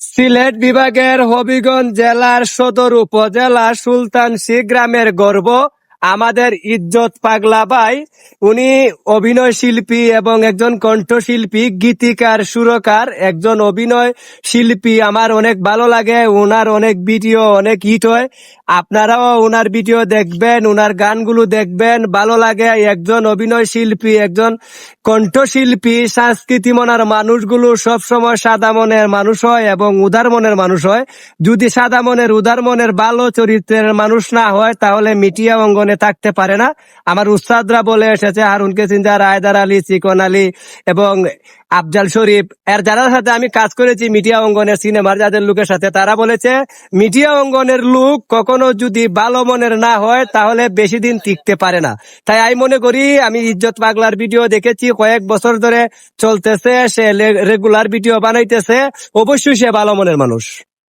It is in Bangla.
সিলেট বিভাগের হবিগঞ্জ জেলার সদর উপজেলা সুলতানসি গ্রামের গর্ব। আমাদের ইজ্জত পাগলা ভাই, উনি অভিনয় শিল্পী এবং একজন কণ্ঠশিল্পী, গীতিকার, সুরকার, একজন অভিনয় শিল্পী। আমার অনেক ভালো লাগে ওনার অনেক ভিডিও, অনেক হিট হয়। আপনারাও ওনার ভিডিও দেখবেন ওনার গানগুলো দেখবেন, ভালো লাগে। একজন অভিনয় শিল্পী, একজন কণ্ঠশিল্পী সংস্কৃতি মনার মানুষগুলো সবসময় সাদা মনের মানুষ হয় এবং উদার মনের মানুষ হয়। যদি সাদা মনের, উদার মনের, ভালো চরিত্রের মানুষ না হয়, তাহলে মিডিয়া অঙ্গনে থাকতে পারে না। আমার উস্তাদরা বলে এসেছে হারুন কেসিনজার আয়দার আলী, চিকন আলী এবং আফজাল শরীফ, এর যারা সাথে আমি কাজ করেছি মিডিয়া অঙ্গনের সিনেমার যাদের লোকের সাথে, তারা বলেছে, মিডিয়া অঙ্গনের লোক কখনো যদি ভালো মনের না হয়, তাহলে বেশি দিন টিকতে পারে না। তাই আমি মনে করি, আমি ইজ্জত পাগলার ভিডিও দেখেছি, কয়েক বছর ধরে চলতেছে, সে রেগুলার ভিডিও বানাইতেছে, অবশ্যই সে ভালো মনের মানুষ।